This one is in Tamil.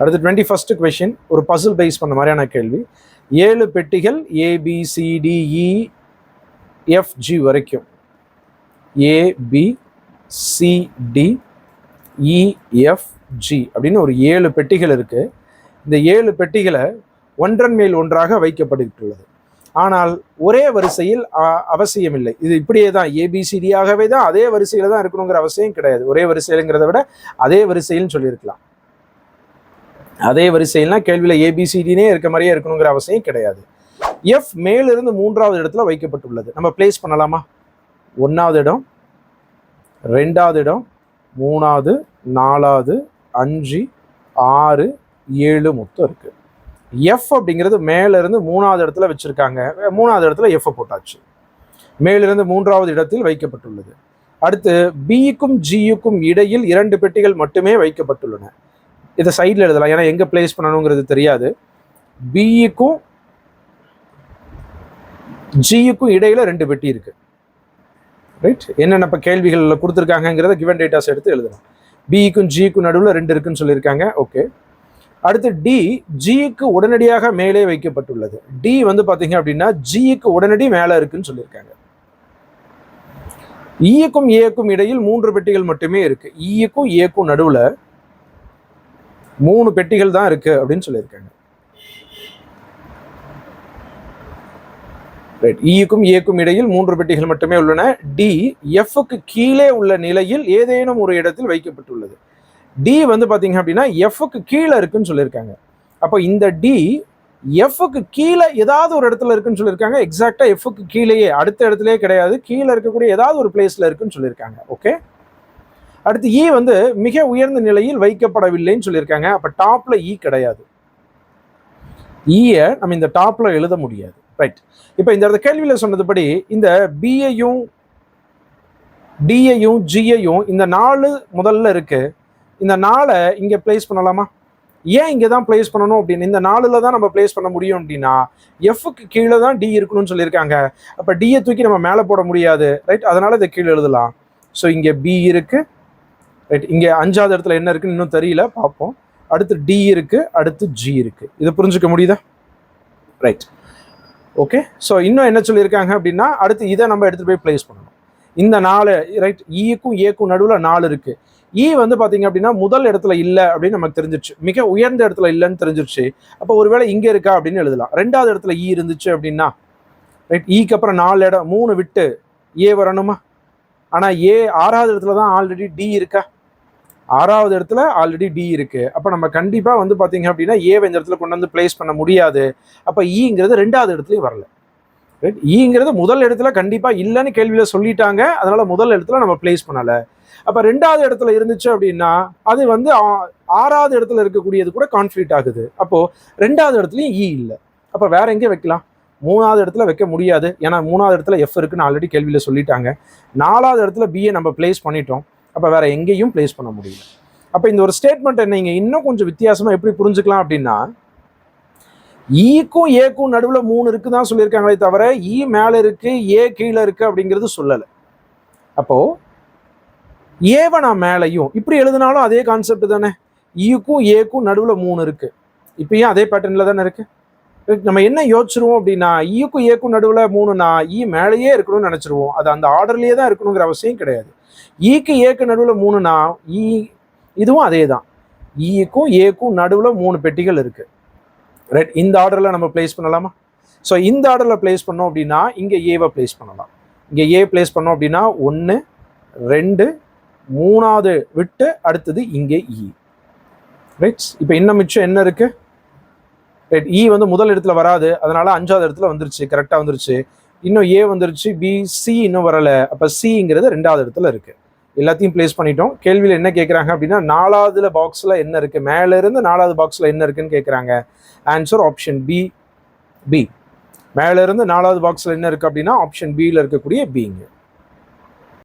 அடுத்து டுவெண்ட்டி ஃபஸ்ட்டு கொஷின் ஒரு பசில் பேஸ் பண்ண மாதிரியான கேள்வி. ஏழு பெட்டிகள் ஏபிசிடிஇ எஃப்ஜி e, வரைக்கும். ஏபிசிடிஇஎஃப்ஜி இஎஃப்ஜி e, அப்படின்னு ஒரு ஏழு பெட்டிகள் இருக்குது இந்த ஏழு பெட்டிகளை ஒன்றன் மேல் ஒன்றாக வைக்கப்பட்டுள்ளது. ஆனால் ஒரே வரிசையில் அவசியம் அவசியமில்லை. இது இப்படியே தான். ஏபிசிடியாகவே தான் அதே வரிசையில் தான் இருக்கணுங்கிற அவசியம் கிடையாது. ஒரே வரிசையிலுங்கிறத விட அதே வரிசையில்னு சொல்லியிருக்கலாம். அதே வரிசையில்னா கேள்வியில் ஏபிசிடினே இருக்க மாதிரியே இருக்கணுங்கிற அவசியம் கிடையாது. எஃப் மேலிருந்து மூன்றாவது இடத்துல வைக்கப்பட்டுள்ளது. நம்ம பிளேஸ் பண்ணலாமா? ஒன்றாவது இடம் ரெண்டாவது இடம் மூணாவது நாலாவது அஞ்சு ஆறு ஏழு மொத்தம் இருக்கு. எஃப் அப்படிங்கிறது மேலேருந்து மூணாவது இடத்துல வச்சுருக்காங்க. மூணாவது இடத்துல எஃப் போட்டாச்சு. மேலிருந்து மூன்றாவது இடத்தில் வைக்கப்பட்டுள்ளது. அடுத்து பிக்கும் ஜியுக்கும் இடையில் இரண்டு பெட்டிகள் மட்டுமே வைக்கப்பட்டுள்ளன. இதை சைடில் எழுதலாம். ஏன்னா எங்கே பிளேஸ் பண்ணணுங்கிறது தெரியாது. பிஇக்கும் ஜியுக்கும் இடையில் ரெண்டு பெட்டி இருக்குது ரைட் என்னென்ன இப்போ கேள்விகளில் கொடுத்துருக்காங்கங்கிறத கிவன் டேட்டாஸ் எடுத்து எழுதலாம். பிஇக்கும் ஜிக்கும் நடுவில் ரெண்டு இருக்குன்னு சொல்லியிருக்காங்க. ஓகே அடுத்து டி ஜிக்கு உடனடியாக மேலே வைக்கப்பட்டுள்ளது. டி வந்து பார்த்தீங்க அப்படின்னா ஜிக்கு உடனடி மேலே இருக்குன்னு சொல்லியிருக்காங்க. E ஈக்கும் ஏக்கும் இடையில் மூன்று பெட்டிகள் மட்டுமே இருக்கு. E ஈக்கும் ஏக்கும் நடுவில் மூணு பெட்டிகள் தான் இருக்கு அப்படின்னு சொல்லியிருக்காங்க. ரைட் ஈக்கும் e ஏக்கும் இடையில் மூன்று பெட்டிகள் மட்டுமே உள்ளன. டி எஃப்க்கு கீழே உள்ள நிலையில் ஏதேனும் ஒரு இடத்தில் வைக்கப்பட்டுள்ளது. டி வந்து பார்த்தீங்க அப்படின்னா எஃப்க்கு கீழே இருக்குன்னு சொல்லியிருக்காங்க. அப்போ இந்த டி எஃப்க்கு கீழே ஏதாவது ஒரு இடத்துல இருக்குன்னு சொல்லியிருக்காங்க. எக்ஸாக்டாக எஃப்க்கு கீழேயே அடுத்த இடத்துலயே கிடையாது. கீழே இருக்கக்கூடிய ஏதாவது ஒரு பிளேஸில் இருக்குன்னு சொல்லியிருக்காங்க. ஓகே அடுத்து இ வந்து மிக உயர்ந்த நிலையில் வைக்கப்படவில்லைன்னு சொல்லியிருக்காங்க. அப்போ டாப்பில் இ e கிடையாது. E ஈயை நம்ம இந்த டாப்பில் எழுத முடியாது. ரைட் இப்போ இந்த இடத்த கேள்வியில் சொன்னதுபடி இந்த பியையும் டியையும் ஜியையும் இந்த நாலு முதல்ல இருக்குது இந்த நாளை இங்கே பிளேஸ் பண்ணலாமா? ஏன் இங்கே தான் பிளேஸ் பண்ணணும் அப்படின்னு? இந்த நாளில் தான் நம்ம பிளேஸ் பண்ண முடியும் அப்படின்னா எஃப்க்கு கீழே தான் டி இருக்கணும்னு சொல்லியிருக்காங்க. அப்போ டியை தூக்கி நம்ம மேலே போட முடியாது. ரைட் அதனால இதை கீழே எழுதலாம். ஸோ இங்கே பி இருக்குது ரைட் இங்கே அஞ்சாவது இடத்துல என்ன இருக்குன்னு இன்னும் தெரியல பார்ப்போம். அடுத்து டி இருக்கு அடுத்து ஜி இருக்கு. இதை புரிஞ்சுக்க முடியுதா? ரைட் ஓகே ஸோ இன்னும் என்ன சொல்லியிருக்காங்க அப்படின்னா அடுத்து இதை நம்ம எடுத்துகிட்டு போய் பிளேஸ் பண்ணணும். இந்த நாலு ரைட் ஈக்கும் e ஏக்கும் நடுவில் நாலு இருக்கு. ஈ வந்து பார்த்தீங்க அப்படின்னா முதல் இடத்துல இல்லை அப்படின்னு நமக்கு தெரிஞ்சிருச்சு. மிக உயர்ந்த இடத்துல இல்லைன்னு தெரிஞ்சிருச்சு. அப்போ ஒருவேளை இங்கே இருக்கா அப்படின்னு எழுதலாம். ரெண்டாவது இடத்துல ஈ இருந்துச்சு அப்படின்னா ரைட் ஈக்கு அப்புறம் நாலு இடம் மூணு விட்டு ஏ வரணுமா? ஆனால் ஏ ஆறாவது இடத்துல தான் ஆல்ரெடி டி இருக்கா? ஆறாவது இடத்துல ஆல்ரெடி டி இருக்கு. அப்போ நம்ம கண்டிப்பாக வந்து பார்த்தீங்க அப்படின்னா ஏவை இந்த இடத்துல கொண்டு வந்து பிளேஸ் பண்ண முடியாது. அப்போ ஈங்கிறது e ரெண்டாவது இடத்துலையும் வரல. ரைட் ஈங்கிறது e முதல் இடத்துல கண்டிப்பாக இல்லைன்னு கேள்வியில் சொல்லிட்டாங்க. அதனால முதல் இடத்துல நம்ம பிளேஸ் பண்ணலை. அப்போ ரெண்டாவது இடத்துல இருந்துச்சு அப்படின்னா அது வந்து ஆறாவது இடத்துல இருக்கக்கூடியது கூட கான்ஃப்ளிக்ட் ஆகுது. அப்போது ரெண்டாவது இடத்துலையும் ஈ e இல்லை. அப்போ வேற எங்கே வைக்கலாம். மூணாவது இடத்துல வைக்க முடியாது. ஏன்னா மூணாவது இடத்துல எஃப் இருக்குன்னு ஆல்ரெடி கேள்வியில் சொல்லிட்டாங்க. நாலாவது இடத்துல பிஏ நம்ம பிளேஸ் பண்ணிட்டோம். அப்போ வேற எங்கேயும் பிளேஸ் பண்ண முடியல. அப்போ இந்த ஒரு ஸ்டேட்மெண்ட்டை நீங்கள் இன்னும் கொஞ்சம் வித்தியாசமாக எப்படி புரிஞ்சுக்கலாம் அப்படின்னா e ஈக்கும் ஏக்கும் நடுவில் மூணு இருக்கு தான் சொல்லியிருக்காங்களே தவிர e ஈ மேலே இருக்கு ஏ கீழே இருக்கு அப்படிங்கிறது சொல்லலை. அப்போ ஏவை நான் மேலையும் இப்படி எழுதினாலும் அதே கான்செப்ட் தானே. E ஈக்கும் ஏக்கும் நடுவில் மூணு இருக்கு. இப்பயும் அதே பேட்டர்னில் தானே இருக்கு? நம்ம என்ன யோசிச்சிருவோம் அப்படின்னா ஈக்கும் ஏக்கும் நடுவில் மூணுனா ஈ மேலேயே இருக்கணும்னு நினச்சிருவோம். அது அந்த ஆர்டர்லேயே தான் இருக்கணுங்கிற அவசியம் கிடையாது. ஈக்கு ஏக்கு நடுவில் மூணுனா ஈ e இதுவும் அதே தான் ஈக்கும் ஏக்கும் நடுவில் மூணு பெட்டிகள் இருக்குது ரைட் இந்த ஆர்டரில் நம்ம பிளேஸ் பண்ணலாமா? ஸோ இந்த ஆர்டரில் பிளேஸ் பண்ணோம் அப்படின்னா இங்கே ஏவை பிளேஸ் பண்ணலாம். இங்கே ஏ பிளேஸ் பண்ணோம் அப்படின்னா ஒன்று ரெண்டு மூணாவது விட்டு அடுத்தது இங்கே e. இ ரைட்ஸ் இப்போ இன்னும் மிச்சம் என்ன இருக்குது ரைட் இ e வந்து முதல் இடத்துல வராது. அதனால் அஞ்சாவது இடத்துல வந்துருச்சு கரெக்டாக வந்துருச்சு. இன்னும் ஏ வந்துருச்சு பி சி இன்னும் வரலை. அப்போ சிங்கிறது ரெண்டாவது இடத்துல இருக்குது எல்லாத்தையும் பிளேஸ் பண்ணிட்டோம். கேள்வியில் என்ன கேட்குறாங்க அப்படின்னா நாலாவதுல பாக்ஸில் என்ன இருக்குது மேலேருந்து நாலாவது பாக்ஸில் என்ன இருக்குன்னு கேட்குறாங்க ஆன்சர் ஆப்ஷன் பி பி மேலேருந்து நாலாவது பாக்ஸில் என்ன இருக்குது அப்படின்னா ஆப்ஷன் பியில் இருக்கக்கூடிய பிங்க